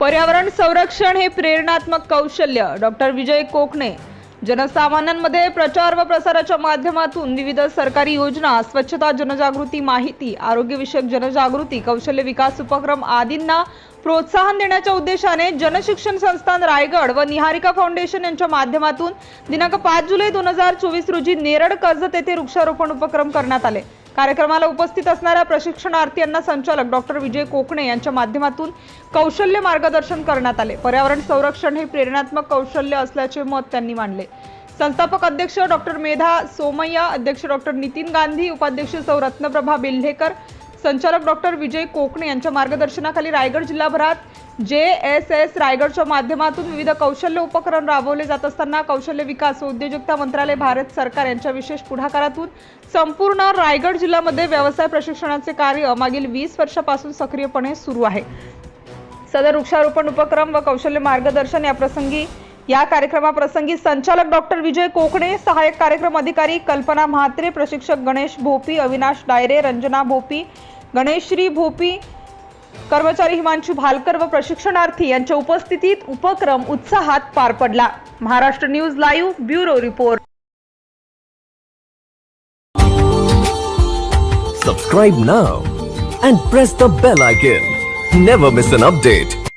पर्यावरण संरक्षण हे प्रेरणात्मक कौशल्य. डॉक्टर विजय कोकणे. जनसामान्यांमध्ये प्रचार व प्रसाराच्या माध्यमातून विविध सरकारी योजना स्वच्छता जनजागृती माहिती आरोग्यविषयक जनजागृती कौशल्य विकास उपक्रम आदींना प्रोत्साहन देण्याच्या उद्देशाने जनशिक्षण संस्थान रायगड व निहारिका फाउंडेशन यांच्या माध्यमातून दिनांक पाच जुलै दोन हजार चोवीस रोजी नेरड कर्जत येथे वृक्षारोपण उपक्रम करण्यात आले. कार्यक्रमाला उपस्थित असणाऱ्या प्रशिक्षणार्थींना संचालक डॉक्टर विजय कोकणे यांच्या माध्यमातून कौशल्य मार्गदर्शन करण्यात आले. पर्यावरण संरक्षण हे प्रेरणात्मक कौशल्य असल्याचे मत त्यांनी मांडले. संस्थापक अध्यक्ष डॉक्टर मेधा सोमय्या अध्यक्ष डॉक्टर नितीन गांधी उपाध्यक्ष सौ रत्नप्रभा बेल्हेकर संचालक डॉक्टर विजय कोकणे यांच्या मार्गदर्शनाखाली रायगड जिल्हाभरात जे एस एस रायगडच्या माध्यमातून विविध कौशल्य उपक्रम राबवले जात असताना कौशल्य विकास व उद्योजकता मंत्रालय भारत सरकार यांच्या विशेष पुढाकारातून संपूर्ण रायगड जिल्ह्यामध्ये व्यवसाय प्रशिक्षणाचे कार्य मागील वीस वर्षापासून सक्रियपणे सुरू आहे. सदर वृक्षारोपण उपक्रम व कौशल्य मार्गदर्शन या प्रसंगी या कार्यक्रमाप्रसंगी संचालक डॉक्टर विजय कोकणे सहाय्यक कार्यक्रम अधिकारी कल्पना म्हात्रे प्रशिक्षक गणेश भोपी अविनाश डायरे रंजना भोपी गणेशश्री भोपी कर्मचारी हिमांशू भालकर व प्रशिक्षणार्थी यांच्या उपस्थितीत उपक्रम उत्साहात पार पडला Maharashtra news live bureau report Subscribe now and press the bell icon. Never miss an update.